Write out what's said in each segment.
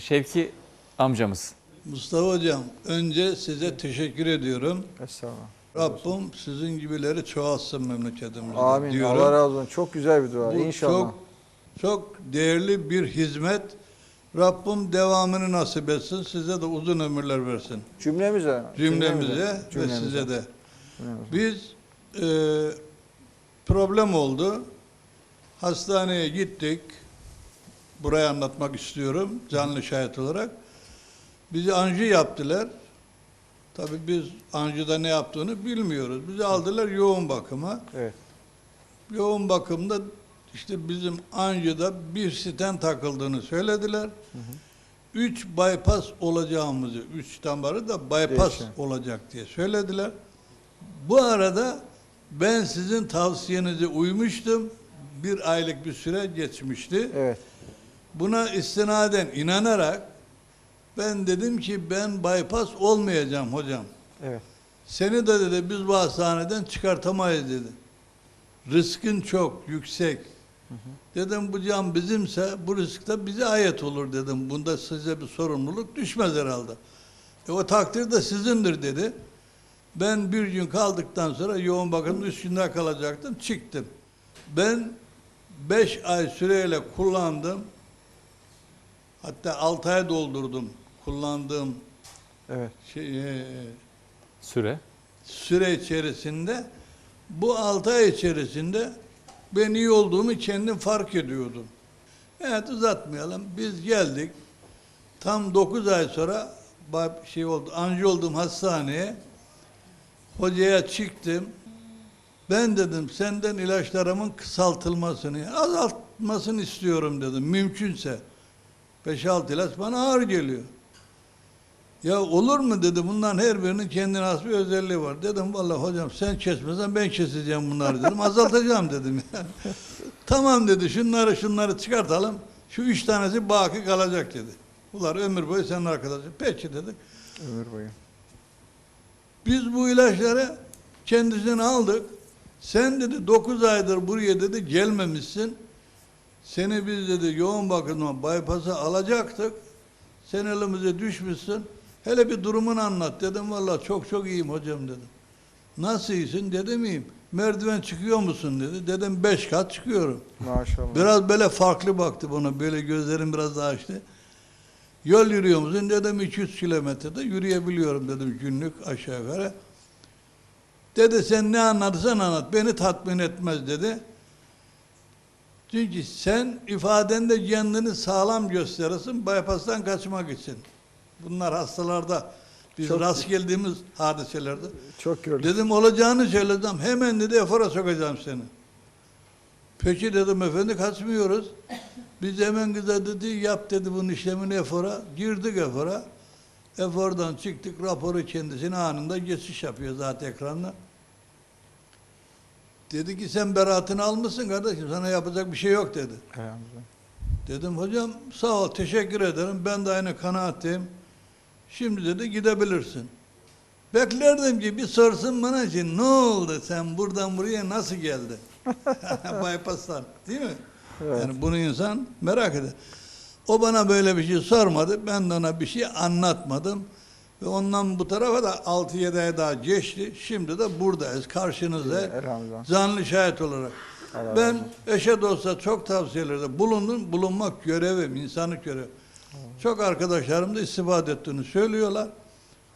Şevki amcamız. Mustafa Hocam, önce size teşekkür ediyorum. Estağfurullah. Rabbim sizin gibileri çoğalsın memleketimizde Amin. diyorum. Allah razı olsun. Çok güzel bir dua. Bu İnşallah. çok çok değerli bir hizmet. Rabbim devamını nasip etsin. Size de uzun ömürler versin. Cümlemize. Cümlemize ve cümlemize. size de. Cümlemize. Biz e, problem oldu. Hastaneye gittik. Burayı anlatmak istiyorum canlı şahit olarak. Bizi anji yaptılar. Tabii biz anjida ne yaptığını bilmiyoruz. Bizi aldılar yoğun bakıma. Evet. Yoğun bakımda işte bizim anjida bir stent takıldığını söylediler. Üç bypass olacağımızı, üç damarı da bypass Değişen. olacak diye söylediler. Bu arada ben sizin tavsiyenize uymuştum. Bir aylık bir süre geçmişti. Evet. Buna istinaden inanarak ben dedim ki ben bypass olmayacağım hocam. Evet. Seni de dedi biz bu hastaneden çıkartamayız dedi. Riskin çok yüksek. Dedim bu can bizimse bu risk de bize ait olur dedim. Bunda size bir sorumluluk düşmez herhalde. E, o takdir de sizindir dedi. Ben bir gün kaldıktan sonra yoğun bakımda üç gün daha kalacaktım. Çıktım. Ben beş ay süreyle kullandım. Hatta altı ay doldurdum kullandığım Evet. şey, e, Süre. süre içerisinde bu altı ay içerisinde ben iyi olduğumu kendim fark ediyordum. Evet uzatmayalım. Biz geldik. Tam 9 ay sonra şey oldu. Anji olduğum hastaneye hocaya çıktım. Ben dedim senden ilaçlarımın kısaltılmasını, azaltmasını istiyorum dedim. Mümkünse. 5-6 ilaç bana ağır geliyor. Ya olur mu dedi bunların her birinin kendine has bir özelliği var. Dedim vallahi hocam sen kesmesen ben keseceğim bunları dedim. Azaltacağım dedim. tamam dedi şunları şunları çıkartalım. Şu üç tanesi baki kalacak dedi. Bunlar ömür boyu senin arkadaşın. Peki dedik. Ömür boyu. Biz bu ilaçları kendisine aldık. Sen dedi 9 aydır buraya dedi gelmemişsin. Seni biz dedi yoğun bakımdan bypass'a alacaktık. Sen elimize düşmüşsün. Hele bir durumunu anlat dedim. Vallahi çok çok iyiyim hocam dedim. Nasıl iyisin dedim iyiyim. Merdiven çıkıyor musun dedi. Dedim beş kat çıkıyorum. Maşallah. Biraz böyle farklı baktı bana. Böyle gözlerim biraz daha açtı. Yol yürüyor musun? Dedim 200 kilometrede yürüyebiliyorum dedim günlük aşağı yukarı. Dedi sen ne anlatırsan anlat. Beni tatmin etmez dedi. Çünkü sen ifadende kendini sağlam gösterirsin bypass'tan kaçmak için. Bunlar hastalarda biz Çok- rast geldiğimiz hadiselerde. Çok gördüm. Dedim olacağını söyledim. Hemen dedi efora sokacağım seni. Peki dedim efendi kaçmıyoruz. Biz hemen kıza dedi yap dedi bunun işlemini efora. Girdik efora. Efordan çıktık raporu kendisine anında geçiş yapıyor zaten ekranda. Dedi ki sen beraatini almışsın kardeşim sana yapacak bir şey yok dedi. Dedim hocam sağ ol teşekkür ederim ben de aynı kanaatteyim. Şimdi dedi gidebilirsin. Beklerdim ki bir sorsun bana ki ne oldu sen buradan buraya nasıl geldin? Bypass'tan değil mi? Evet. Yani bunu insan merak eder. O bana böyle bir şey sormadı. Ben de ona bir şey anlatmadım. Ve ondan bu tarafa da 6-7 ay daha geçti. Şimdi de buradayız karşınızda. Canlı şahit olarak. Allah ben olsun. eşe dosta çok tavsiyelerde bulundum. Bulunmak görevim, insanlık görevi. Çok arkadaşlarım da istifade ettiğini söylüyorlar.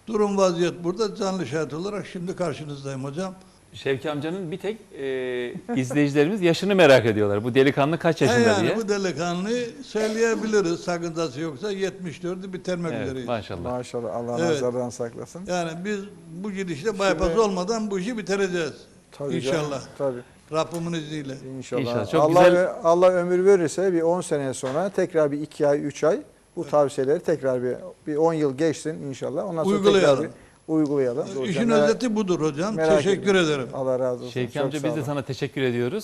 Durum vaziyet burada. Canlı şahit olarak şimdi karşınızdayım hocam. Şevki amcanın bir tek e, izleyicilerimiz yaşını merak ediyorlar. Bu delikanlı kaç He yaşında yani diye. bu delikanlıyı söyleyebiliriz. Sakıncası yoksa 74'ü bitirmek Evet, üzereyiz. maşallah. Maşallah. Allah Evet. nazardan saklasın. Yani biz bu gidişle bypass olmadan bu işi bitireceğiz. Tabii canım, İnşallah. Tabii. Rabbimin izniyle. İnşallah. İnşallah. Çok Allah, güzel. Allah ömür verirse bir 10 sene sonra tekrar bir 2 ay, 3 ay bu tavsiyeleri tekrar bir, bir 10 yıl geçsin inşallah. Ondan sonra Uygulayalım. tekrar bir uygulayalım. İşin özeti budur hocam. merak Teşekkür etmeyin. ederim. Allah razı olsun. Şevki Çok amca sağ biz de olun. sana teşekkür ediyoruz.